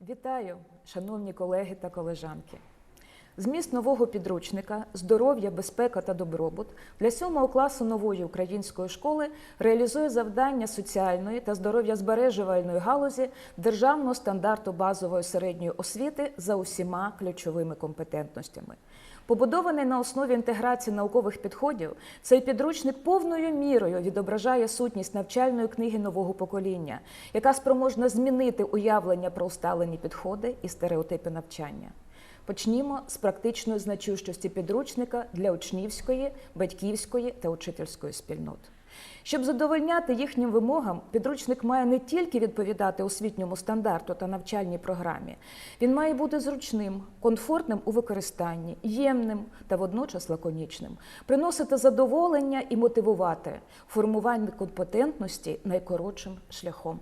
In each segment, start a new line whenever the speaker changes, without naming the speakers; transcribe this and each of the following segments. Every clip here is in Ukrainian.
Вітаю, шановні колеги та колежанки. Зміст нового підручника Здоров'я, безпека та добробут для 7 класу нової української школи реалізує завдання соціальної та здоров'язбережувальної галузі державного стандарту базової середньої освіти за усіма ключовими компетентностями. Побудований на основі інтеграції наукових підходів, цей підручник повною мірою відображає сутність навчальної книги нового покоління, яка спроможна змінити уявлення про усталені підходи і стереотипи навчання. Почнімо з практичної значущості підручника для учнівської, батьківської та учительської спільнот. Щоб задовольняти їхнім вимогам, підручник має не тільки відповідати освітньому стандарту та навчальній програмі, він має бути зручним, комфортним у використанні, ємним та водночас лаконічним, приносити задоволення і мотивувати формування компетентності найкоротшим шляхом.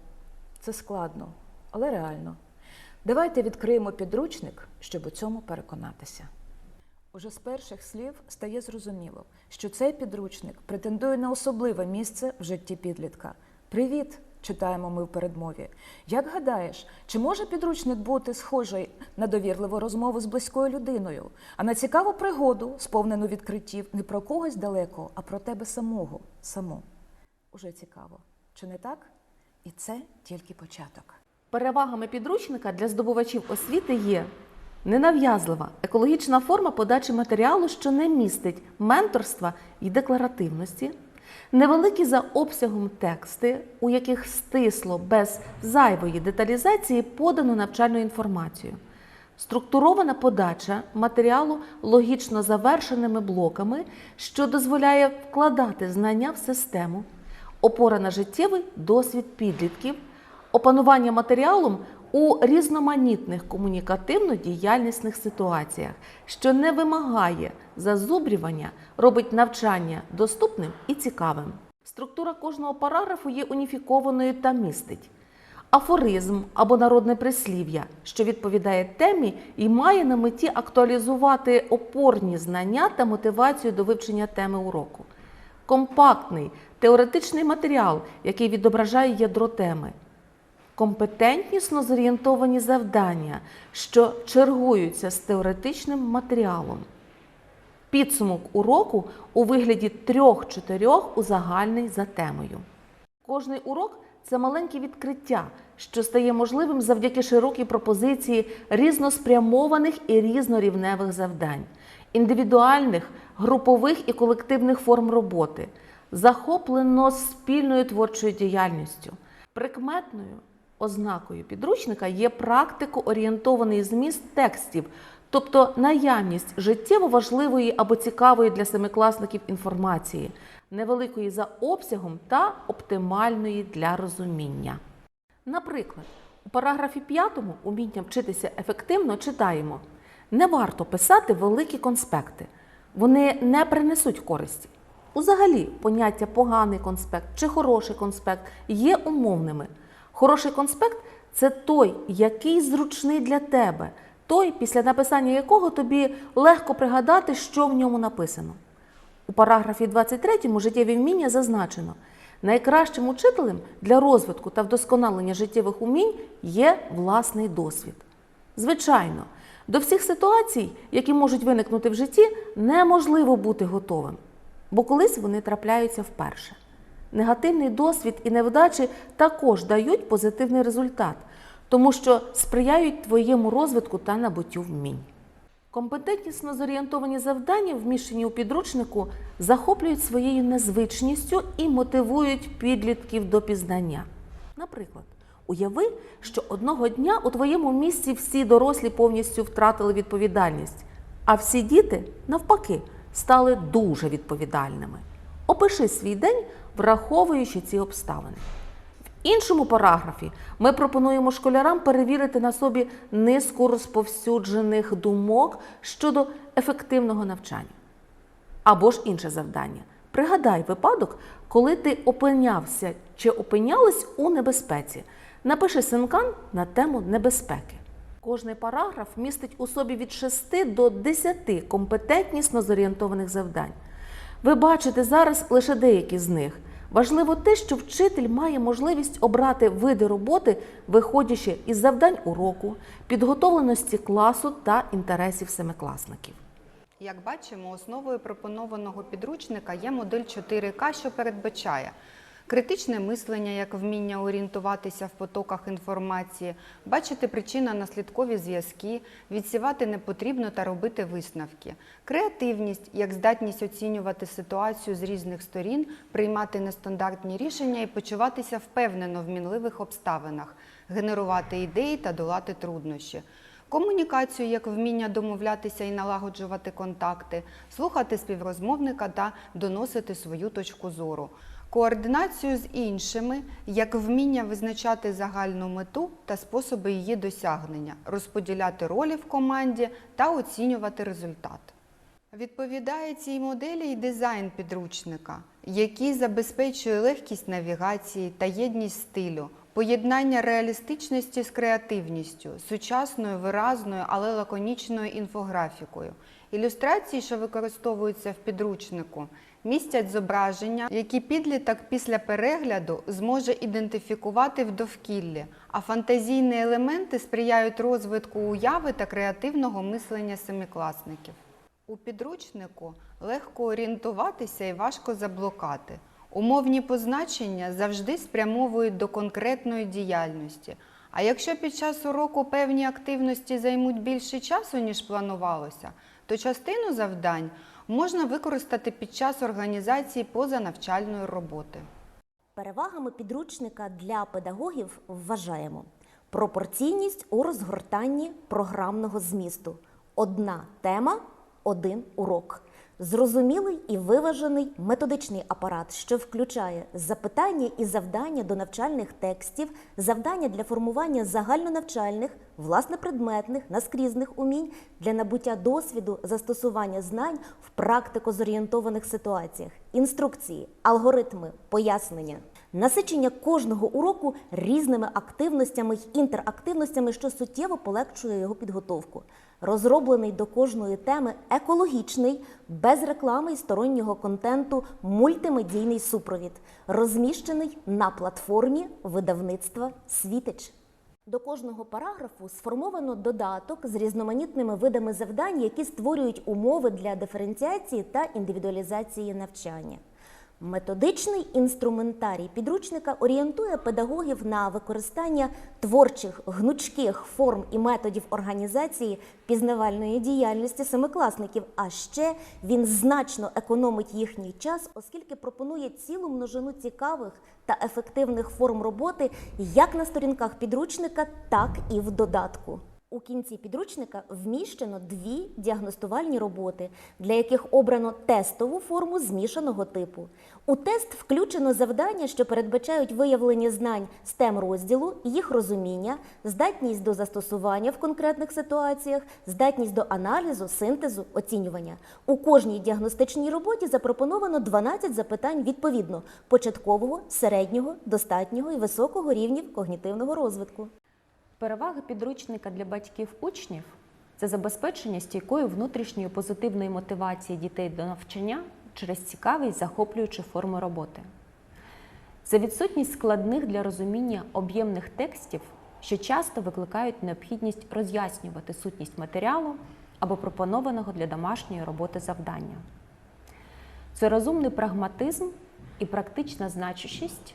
Це складно, але реально. Давайте відкриємо підручник, щоб у цьому переконатися. Уже з перших слів стає зрозуміло, що цей підручник претендує на особливе місце в житті підлітка. Привіт! читаємо ми в передмові. Як гадаєш, чи може підручник бути схожий на довірливу розмову з близькою людиною, а на цікаву пригоду, сповнену відкриттів не про когось далеко, а про тебе самого, саму? Уже цікаво, чи не так? І це тільки початок.
Перевагами підручника для здобувачів освіти є ненав'язлива екологічна форма подачі матеріалу, що не містить менторства і декларативності, невеликі за обсягом тексти, у яких стисло без зайвої деталізації подано навчальну інформацію, структурована подача матеріалу логічно завершеними блоками, що дозволяє вкладати знання в систему, опора на життєвий досвід підлітків опанування матеріалом у різноманітних комунікативно-діяльнісних ситуаціях, що не вимагає зазубрювання, робить навчання доступним і цікавим. Структура кожного параграфу є уніфікованою та містить афоризм або народне прислів'я, що відповідає темі і має на меті актуалізувати опорні знання та мотивацію до вивчення теми уроку. Компактний теоретичний матеріал, який відображає ядро теми компетентнісно зорієнтовані завдання, що чергуються з теоретичним матеріалом. Підсумок уроку у вигляді трьох-чотирьох узагальний за темою. Кожний урок це маленьке відкриття, що стає можливим завдяки широкій пропозиції різноспрямованих і різнорівневих завдань, індивідуальних, групових і колективних форм роботи, захоплено спільною творчою діяльністю. Прикметною ознакою підручника є практико-орієнтований зміст текстів, тобто наявність життєво важливої або цікавої для семикласників інформації, невеликої за обсягом та оптимальної для розуміння. Наприклад, у параграфі 5 уміння вчитися ефективно читаємо: не варто писати великі конспекти, вони не принесуть користі. Узагалі, поняття поганий конспект чи хороший конспект є умовними. Хороший конспект це той, який зручний для тебе, той, після написання якого тобі легко пригадати, що в ньому написано. У параграфі 23 життєві вміння зазначено: найкращим учителем для розвитку та вдосконалення життєвих умінь є власний досвід. Звичайно, до всіх ситуацій, які можуть виникнути в житті, неможливо бути готовим, бо колись вони трапляються вперше. Негативний досвід і невдачі також дають позитивний результат, тому що сприяють твоєму розвитку та набуттю вмінь. Компетентнісно зорієнтовані завдання, вміщені у підручнику, захоплюють своєю незвичністю і мотивують підлітків до пізнання. Наприклад, уяви, що одного дня у твоєму місці всі дорослі повністю втратили відповідальність, а всі діти, навпаки, стали дуже відповідальними. Опиши свій день, враховуючи ці обставини. В іншому параграфі ми пропонуємо школярам перевірити на собі низку розповсюджених думок щодо ефективного навчання. Або ж інше завдання. Пригадай випадок, коли ти опинявся чи опинялась у небезпеці. Напиши синкан на тему небезпеки. Кожний параграф містить у собі від 6 до 10 компетентнісно зорієнтованих завдань. Ви бачите зараз лише деякі з них. Важливо те, що вчитель має можливість обрати види роботи, виходячи із завдань уроку, підготовленості класу та інтересів семикласників.
Як бачимо, основою пропонованого підручника є модель 4К, що передбачає критичне мислення як вміння орієнтуватися в потоках інформації, бачити причинно-наслідкові зв'язки, відсівати непотрібно та робити висновки, креативність як здатність оцінювати ситуацію з різних сторін, приймати нестандартні рішення і почуватися впевнено в мінливих обставинах, генерувати ідеї та долати труднощі. Комунікацію як вміння домовлятися і налагоджувати контакти, слухати співрозмовника та доносити свою точку зору. Координацію з іншими як вміння визначати загальну мету та способи її досягнення, розподіляти ролі в команді та оцінювати результат. Відповідає цій моделі і дизайн підручника, який забезпечує легкість навігації та єдність стилю, поєднання реалістичності з креативністю, сучасною, виразною, але лаконічною інфографікою. Ілюстрації, що використовуються в підручнику, містять зображення, які підліток після перегляду зможе ідентифікувати в довкіллі, а фантазійні елементи сприяють розвитку уяви та креативного мислення семикласників. У підручнику легко орієнтуватися і важко заблукати. Умовні позначення завжди спрямовують до конкретної діяльності. А якщо під час уроку певні активності займуть більше часу, ніж планувалося, то частину завдань можна використати під час організації позанавчальної роботи.
Перевагами підручника для педагогів вважаємо пропорційність у розгортанні програмного змісту. Одна тема, один урок. Зрозумілий і виважений методичний апарат, що включає запитання і завдання до навчальних текстів, завдання для формування загальнонавчальних, власнепредметних, наскрізних умінь для набуття досвіду застосування знань в практико-зорієнтованих ситуаціях, інструкції, алгоритми, пояснення. Насичення кожного уроку різними активностями й інтерактивностями, що суттєво полегшує його підготовку. Розроблений до кожної теми екологічний, без реклами і стороннього контенту мультимедійний супровід, розміщений на платформі видавництва Світич. До кожного параграфу сформовано додаток з різноманітними видами завдань, які створюють умови для диференціації та індивідуалізації навчання. Методичний інструментарій підручника орієнтує педагогів на використання творчих гнучких форм і методів організації пізнавальної діяльності семикласників. А ще він значно економить їхній час, оскільки пропонує цілу множину цікавих та ефективних форм роботи як на сторінках підручника, так і в додатку. У кінці підручника вміщено дві діагностувальні роботи, для яких обрано тестову форму змішаного типу. У тест включено завдання, що передбачають виявлення знань з тем розділу, їх розуміння, здатність до застосування в конкретних ситуаціях, здатність до аналізу, синтезу, оцінювання. У кожній діагностичній роботі запропоновано 12 запитань відповідно початкового, середнього, достатнього і високого рівнів когнітивного розвитку.
Переваги підручника для батьків учнів це забезпечення стійкої внутрішньої позитивної мотивації дітей до навчання через цікаві й захоплюючі форми роботи. Це відсутність складних для розуміння об'ємних текстів, що часто викликають необхідність роз'яснювати сутність матеріалу або пропонованого для домашньої роботи завдання. Це розумний прагматизм і практична значущість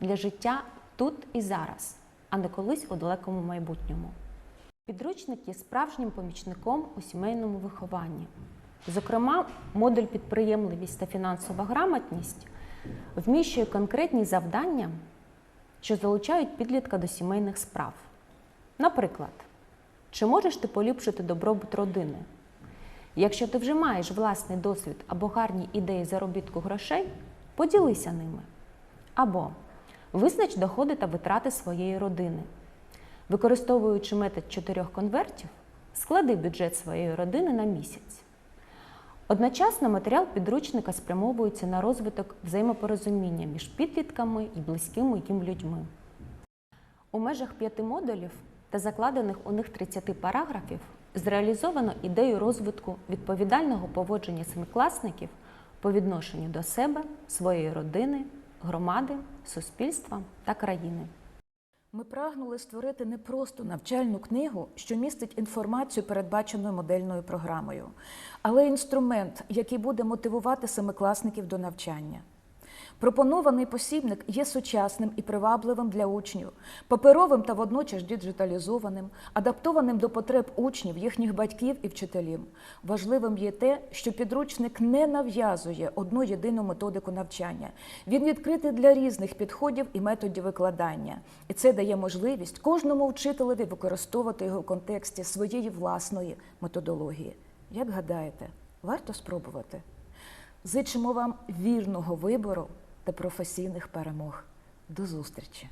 для життя тут і зараз, а не колись у далекому майбутньому. Підручник є справжнім помічником у сімейному вихованні. Зокрема, модуль підприємливість та фінансова грамотність вміщує конкретні завдання, що залучають підлітка до сімейних справ. Наприклад, чи можеш ти поліпшити добробут родини? Якщо ти вже маєш власний досвід або гарні ідеї заробітку грошей, поділися ними. Або визнач доходи та витрати своєї родини. Використовуючи метод чотирьох конвертів, склади бюджет своєї родини на місяць. Одночасно матеріал підручника спрямовується на розвиток взаємопорозуміння між підлітками і близькими їм людьми. У межах п'яти модулів та закладених у них 30 параграфів зреалізовано ідею розвитку відповідального поводження семикласників по відношенню до себе, своєї родини, громади, суспільства та країни.
Ми прагнули створити не просто навчальну книгу, що містить інформацію, передбаченою модельною програмою, але інструмент, який буде мотивувати семикласників до навчання. Пропонований посібник є сучасним і привабливим для учнів, паперовим та водночас діджиталізованим, адаптованим до потреб учнів, їхніх батьків і вчителів. Важливим є те, що підручник не нав'язує одну єдину методику навчання. Він відкритий для різних підходів і методів викладання, і це дає можливість кожному вчителеві використовувати його в контексті своєї власної методології. Як гадаєте, варто спробувати? Зичимо вам вірного вибору та професійних перемог. До зустрічі!